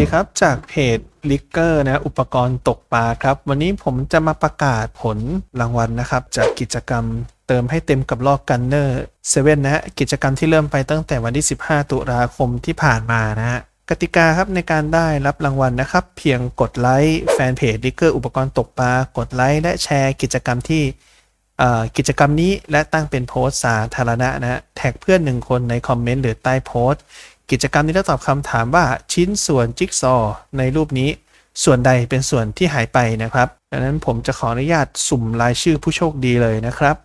ดีครับจากเพจลิกเกอร์นะอุปกรณ์ตกปลาครับ วันนี้ผมจะมาประกาศผลรางวัลนะครับ จากกิจกรรมเติมให้เต็มกับลอกกันเนอร์เซเว่นนะฮะกิจกรรมที่เริ่มไปตั้งแต่วันที่ 15 ตุลาคมที่ผ่านมานะฮะกติกาครับในการได้รับรางวัลนะครับ เพียงกดไลค์แฟนเพจลิกเกอร์อุปกรณ์ตกปลากดไลค์และแชร์กิจกรรมที่อ่อกิจกรรมนี้และตั้งเป็นโพสต์สาธารณะนะฮะแท็กเพื่อนหนึ่งคนในคอมเมนต์หรือใต้โพสต์ กิจกรรมนี้จะตอบคำถามว่าชิ้นส่วนจิ๊กซอว์ในรูปนี้ ส่วนใดเป็นส่วนที่หายไปนะครับดังนั้นผมจะขออนุญาตสุ่มรายชื่อผู้โชคดีเลยนะครับ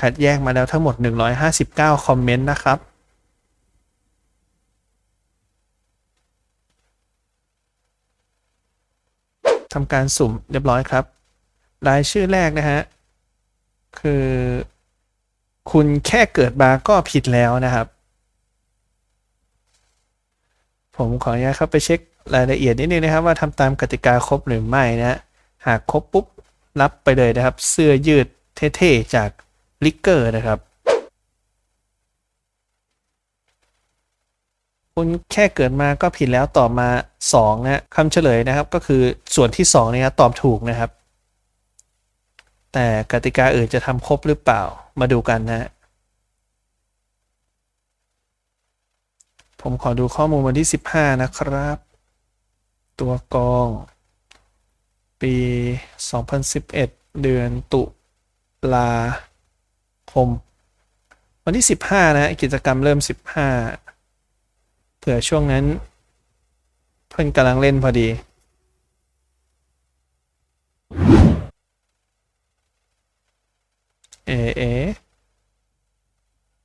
คัดแยกมาแล้วทั้งหมด 159 คอมเมนต์นะครับ ทำการสุ่มเรียบร้อยครับ รายชื่อแรกนะฮะ คือ คุณแค่เกิดมาก็ผิดแล้วนะครับ ผมขออนุญาตเข้าไปเช็ครายละเอียดนิดนึงนะครับ ว่าทำตามกติกาครบหรือไม่นะฮะหากครบปุ๊บรับไปเลยนะครับ เสื้อยืดเท่ๆจากลิกเกอร์นะครับ คุณแค่เกิดมาก็ผิดแล้วตอบมา2นะคำเฉลยนะครับ ก็คือส่วนที่2เนี่ยตอบถูกนะครับ แต่กติกาอื่นจะทำครบหรือเปล่ามาดูกันนะ ผมขอดูข้อมูลวันที่ 15 นะครับ ตัวกอง ปี 2011 เดือนตุลาคม วันที่ 15 นะ กิจกรรมเริ่ม 15 เผื่อช่วงนั้น เพื่อนกำลังเล่นพอดี เอเอ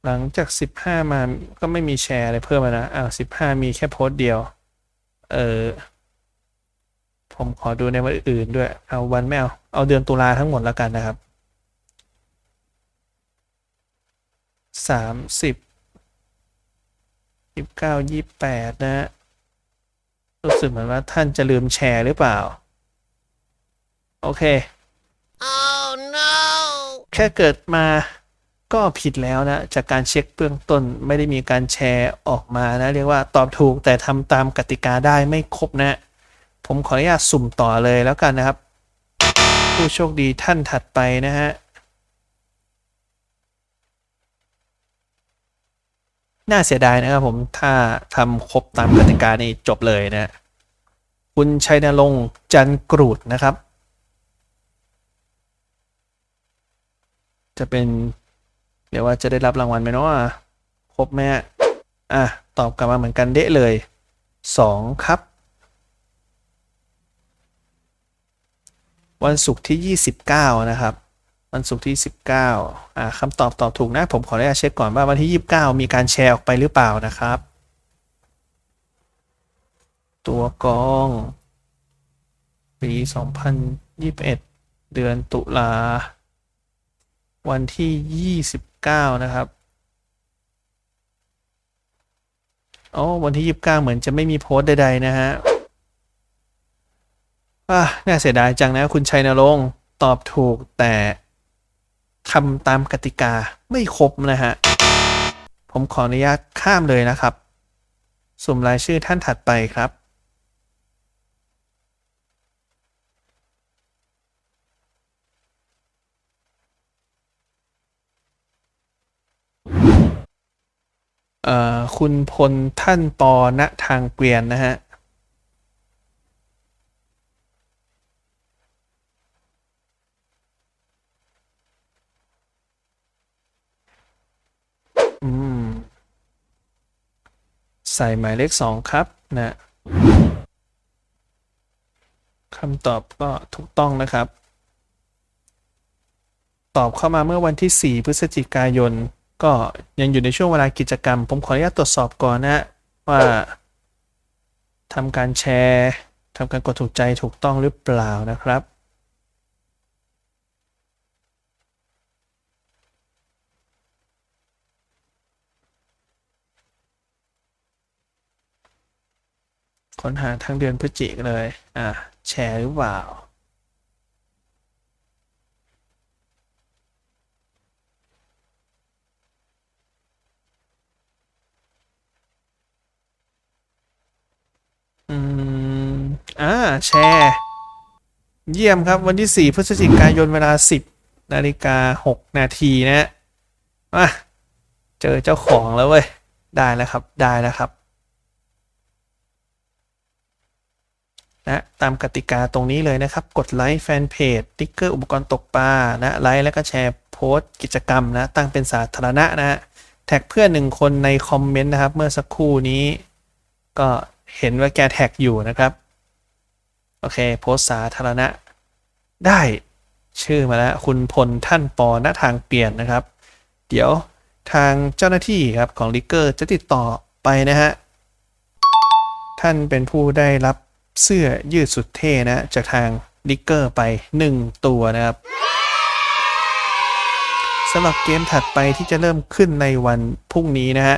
หลังจาก 15 มาก็ไม่มีแชร์อะไรเพิ่มแล้วนะอ้าว15 มีแค่โพสต์เดียว เออ ผมขอดูในวันอื่นด้วย เอาวันไม่เอา เอาเดือนตุลาทั้งหมดแล้วกันนะครับสามสิบยี่สิบเก้ายี่แปดนะ รู้สึกเหมือนว่าท่านจะลืมแชร์หรือเปล่า โอเค Oh no! แค่เกิดมาก็ผิดแล้วนะ จากการเช็คเบื้องต้นไม่ได้มีการแชร์ออกมานะ เรียกว่าตอบถูกแต่ทำตามกติกาได้ไม่ครบนะ ผมขออนุญาตสุ่มต่อเลยแล้วกันนะครับ ผู้โชคดีท่านถัดไปนะฮะน่าเสียดายนะครับผมถ้าทำครบตามกติกานี่จบเลยนะ คุณชัยนรงค์จันกรูดนะครับ จะเป็น เดี๋ยวว่าจะได้รับรางวัลไหมเนาะครบไหมฮะอะ ตอบกลับมาเหมือนกันเดะเลยสองครับ วันศุกร์ที่ 29 นะครับ วันศุกร์ที่ 19อ่าคำตอบตอบถูกนะ ผมขออนุญาตเช็คก่อนว่าวันที่ 29 มีการแชร์ออกไปหรือเปล่านะครับ ตัวกองปี 2021 เดือนตุลา วันที่ 29 นะครับอ๋อวันที่ 29 เหมือนจะไม่มีโพสต์ใดๆนะฮะอะน่าเสียดายจังนะคุณชัยนรงค์ตอบถูกแต่ทำตามกติกาไม่ครบนะฮะ ผมขออนุญาตข้ามเลยนะครับ สุ่มรายชื่อท่านถัดไปครับ คุณพลท่านปอณทางเกวียนนะฮะอืมใส่หมายเลขสองครับนะคำตอบก็ถูกต้องนะครับ ตอบเข้ามาเมื่อวันที่ 4 พฤศจิกายน ก็ยังอยู่ในช่วงเวลากิจกรรม ผมขออนุญาตตรวจสอบก่อนนะว่าทำการแชร์ทำการกดถูกใจถูกต้องหรือเปล่านะครับ ค้นหาทั้งเดือนพฤศจิกเลย อะแชร์หรือเปล่า อืมอ่าแชร์ เยี่ยมครับวันที่ 4 พฤศจิกายนเวลา 10นาฬิกา6นาทีนะมาเจอเจ้าของแล้วเว้ย ได้แล้วครับได้แล้วครับนะตามกติกาตรงนี้เลยนะครับ กดไลค์แฟนเพจติ๊กเกอร์อุปกรณ์ตกปลานะไลค์แล้วก็แชร์โพสต์กิจกรรมนะ ตั้งเป็นสาธารณะนะแท็กเพื่อนหนึ่งคนในคอมเมนต์นะครับ เมื่อสักครู่นี้ก็ เห็นว่าแกแท็กอยู่นะครับ โอเค โพสสาธารณะ ได้ชื่อมาแล้ว คุณพลท่านปอณทางเปลี่ยนนะครับ เดี๋ยวทางเจ้าหน้าที่ครับของลิกเกอร์จะติดต่อไปนะฮะ ท่านเป็นผู้ได้รับเสื้อยืดสุดเท่นะ จากทางลิกเกอร์ไป 1 ตัวนะครับสำหรับเกมถัดไปที่จะเริ่มขึ้นในวันพรุ่งนี้นะฮะ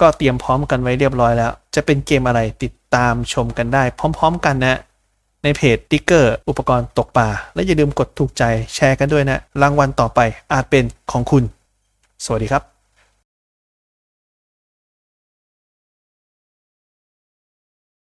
ก็เตรียมพร้อมกันไว้เรียบร้อยแล้ว จะเป็นเกมอะไรติดตามชมกันได้ พร้อมๆกันนะ ในเพจติ๊กเกอร์อุปกรณ์ตกปลาและอย่าลืมกดถูกใจแชร์กันด้วยนะ รางวัลต่อไปอาจเป็นของคุณ สวัสดีครับ